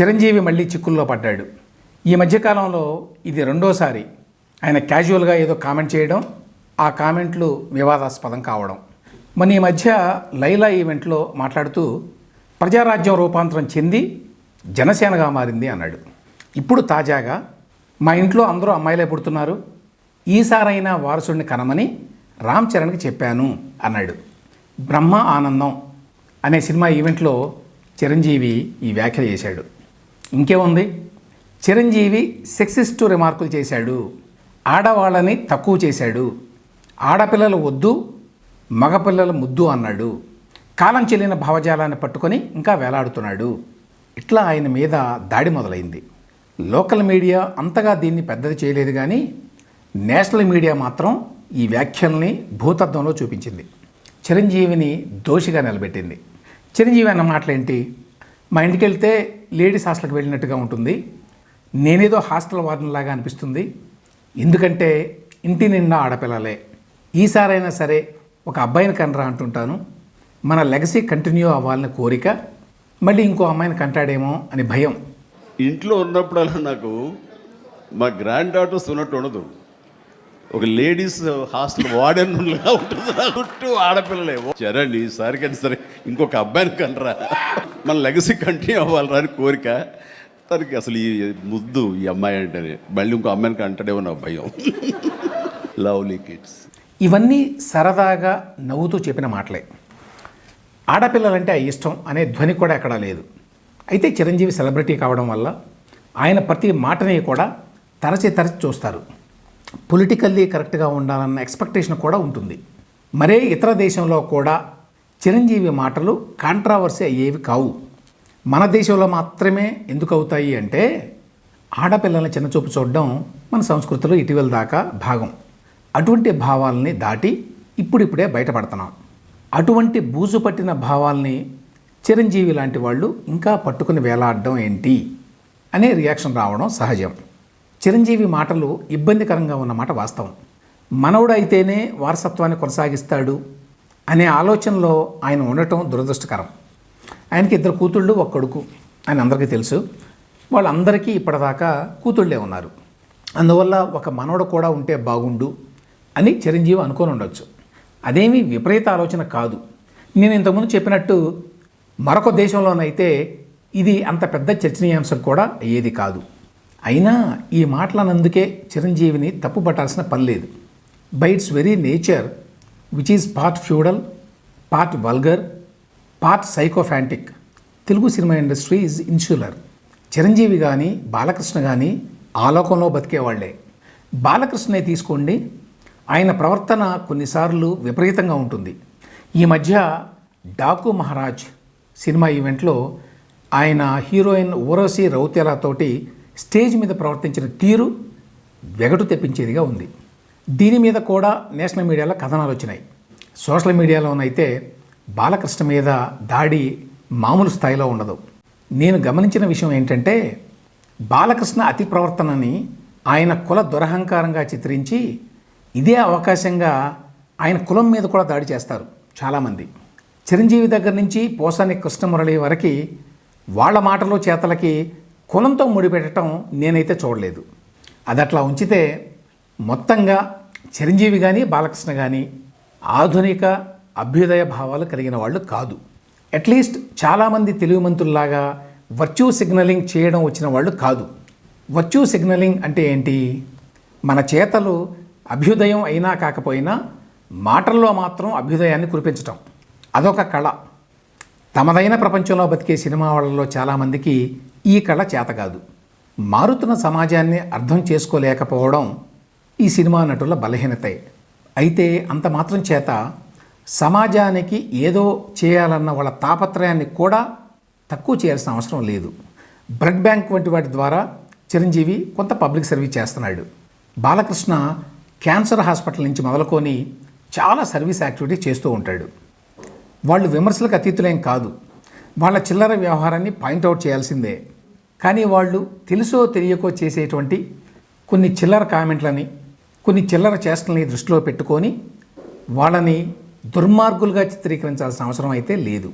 చిరంజీవి మళ్ళీ చిక్కుల్లో పడ్డాడు. ఈ మధ్యకాలంలో ఇది రెండోసారి. ఆయన క్యాజువల్గా ఏదో కామెంట్ చేయడం ఆ కామెంట్లు వివాదాస్పదం కావడం. మన ఈ మధ్య లైలా ఈవెంట్లో మాట్లాడుతూ ప్రజారాజ్యం రూపాంతరం చెంది జనసేనగా మారింది అన్నాడు. ఇప్పుడు తాజాగా మా ఇంట్లో అందరూ అమ్మాయిలే పుడుతున్నారు. ఈసారైనా వారసుడిని కనమని రామ్ చరణ్కి చెప్పాను అన్నాడు. బ్రహ్మ ఆనందం అనే సినిమా ఈవెంట్లో చిరంజీవి ఈ వ్యాఖ్యలు చేశాడు. ఇంకేముంది? చిరంజీవి సెక్సిస్టు రిమార్కులు చేశాడు. ఆడవాళ్ళని తక్కువ చేశాడు. ఆడపిల్లలు వద్దు మగపిల్లలు ముద్దు అన్నాడు. కాలం చెల్లిన భావజాలాన్ని పట్టుకొని ఇంకా వేలాడుతున్నాడు. ఇట్లా ఆయన మీద దాడి మొదలైంది. లోకల్ మీడియా అంతగా దీన్ని పెద్దది చేయలేదు కానీ నేషనల్ మీడియా మాత్రం ఈ వ్యాఖ్యల్ని భూతత్వంలో చూపించింది. చిరంజీవిని దోషిగా నిలబెట్టింది. చిరంజీవి అన్న మాటలేంటి? మా ఇంటికి వెళ్తే లేడీస్ హాస్టల్కి వెళ్ళినట్టుగా ఉంటుంది. నేనేదో హాస్టల్ వార్డెన్లాగా అనిపిస్తుంది. ఎందుకంటే ఇంటి నిండా ఆడపిల్లలే. ఈసారైనా సరే ఒక అబ్బాయిని కనరా అంటుంటాను. మన లెగసీ కంటిన్యూ అవ్వాలని కోరిక మళ్ళీ ఇంకో అమ్మాయిని కంటాడేమో అని భయం. ఇంట్లో ఉన్నప్పుడల్లా నాకు మా గ్రాండ్ డాటర్స్ ఉన్నట్టు ఉండదు. ఒక లేడీస్ హాస్టల్ వార్డెన్లా ఉంటుంది చుట్టూ ఆడపిల్లలే. చరండి ఈసారి సరే ఇంకొక అబ్బాయిని కనరా. మన లెగసీ కంటిన్యూ అవ్వాలరా అని కోరిక. తనకి అసలు ఈ ముద్దు ఈ అమ్మాయి అంటేనే. మళ్ళీ ఇంకో అమ్మాయిని కంటాడేమో నా భయం. Lovely kids. ఇవన్నీ సరదాగా నవ్వుతూ చెప్పిన మాటలే. ఆడపిల్లలంటే ఆ ఇష్టం అనే ధ్వని కూడా ఎక్కడా లేదు. అయితే చిరంజీవి సెలబ్రిటీ కావడం వల్ల ఆయన ప్రతి మాటని కూడా తరచి తరచి చూస్తారు. పొలిటికల్లీ కరెక్ట్గా ఉండాలన్న ఎక్స్పెక్టేషన్ కూడా ఉంటుంది. మరే ఇతర దేశంలో కూడా చిరంజీవి మాటలు కాంట్రావర్సీ అయ్యేవి కావు. మన దేశంలో మాత్రమే ఎందుకు అవుతాయి అంటే ఆడపిల్లల్ని చిన్నచూపు చూడడం మన సంస్కృతిలో ఇటీవల దాకా భాగం. అటువంటి భావాల్ని దాటి ఇప్పుడిప్పుడే బయటపడుతున్నాం. అటువంటి బూజు పట్టిన భావాల్ని చిరంజీవి లాంటి వాళ్ళు ఇంకా పట్టుకుని వేలాడడం ఏంటి? అనే రియాక్షన్ రావడం సహజం. చిరంజీవి మాటలు ఇబ్బందికరంగా ఉన్నమాట వాస్తవం. మనవుడైతేనే అయితేనే వారసత్వాన్ని కొనసాగిస్తాడు అనే ఆలోచనలో ఆయన ఉండటం దురదృష్టకరం. ఆయనకి ఇద్దరు కూతుళ్ళు ఒక కొడుకు అని అందరికీ తెలుసు. వాళ్ళందరికీ ఇప్పటిదాకా కూతుళ్ళే ఉన్నారు. అందువల్ల ఒక మనవడు కూడా ఉంటే బాగుండు అని చిరంజీవి అనుకొని ఉండొచ్చు. అదేమీ విపరీత ఆలోచన కాదు. నేను ఇంతకుముందు చెప్పినట్టు మరొక దేశంలోనైతే ఇది అంత పెద్ద చర్చనీయాంశం కూడా అయ్యేది కాదు. అయినా ఈ మాటలనందుకే చిరంజీవిని తప్పుపట్టాల్సిన పని లేదు. By its very nature which is part feudal part vulgar part sycophantic Telugu cinema industry is insular Chiranjeevi కానీ బాలకృష్ణ కానీ ఆలోకంలో బతికేవాళ్ళే బాలకృష్ణనే తీసుకోండి ఆయన ప్రవర్తన కొన్నిసార్లు విపరీతంగా ఉంటుంది. ఈ మధ్య డాకు మహారాజ్ సినిమా ఈవెంట్లో ఆయన హీరోయిన్ ఊరసి రౌతేలాతోటి స్టేజ్ మీద ప్రవర్తించిన తీరు వెగటు తెప్పించేదిగా ఉంది. దీని మీద కూడా నేషనల్ మీడియాలో కథనాలు వచ్చినాయి. సోషల్ మీడియాలోనైతే బాలకృష్ణ మీద దాడి మామూలు స్థాయిలో ఉండదు. నేను గమనించిన విషయం ఏంటంటే బాలకృష్ణ అతి ప్రవర్తనని ఆయన కుల దురహంకారంగా చిత్రించి ఇదే అవకాశంగా ఆయన కులం మీద కూడా దాడి చేస్తారు చాలామంది. చిరంజీవి దగ్గర నుంచి పోసాని కృష్ణమురళి వరకు వాళ్ళ మాటలు చేతలకి కులంతో ముడిపెట్టడం నేనైతే చూడలేదు. అది అట్లా ఉంచితే మొత్తంగా చిరంజీవి కానీ బాలకృష్ణ కానీ ఆధునిక అభ్యుదయ భావాలు కలిగిన వాళ్ళు కాదు. అట్లీస్ట్ చాలామంది తెలుగు మంత్రుల్లాగా వర్చ్యూ సిగ్నలింగ్ చేయడం వచ్చిన వాళ్ళు కాదు. వర్చ్యూ సిగ్నలింగ్ అంటే ఏంటి? మన చేతలు అభ్యుదయం అయినా కాకపోయినా మాటల్లో మాత్రం అభ్యుదయాన్ని కురిపించటం. అదొక కళ. తమదైన ప్రపంచంలో బతికే సినిమా వాళ్ళలో చాలామందికి ఈ కళ చేత కాదు. మారుతున్న సమాజాన్ని అర్థం చేసుకోలేకపోవడం ఈ సినిమా నటుల బలహీనతే. అయితే అంత మాత్రం చేత సమాజానికి ఏదో చేయాలన్న వాళ్ళ తాపత్రయాన్ని కూడా తక్కువ చేయాల్సిన అవసరం లేదు. బ్లడ్ బ్యాంక్ వంటి వాటి ద్వారా చిరంజీవి కొంత పబ్లిక్ సర్వీస్ చేస్తున్నాడు. బాలకృష్ణ క్యాన్సర్ హాస్పిటల్ నుంచి మొదలుకొని చాలా సర్వీస్ యాక్టివిటీ చేస్తూ ఉంటాడు. వాళ్ళు విమర్శలకు అతీతులేం కాదు. వాళ్ళ చిల్లర వ్యవహారాన్ని పాయింట్అవుట్ చేయాల్సిందే. కానీ వాళ్ళు తెలుసో తెలియకో చేసేటువంటి కొన్ని చిల్లర కామెంట్లని కొన్ని చిల్లర చేష్టలని దృష్టిలో పెట్టుకొని వాళ్ళని దుర్మార్గులుగా చిత్రీకరించాల్సిన అవసరం అయితే లేదు.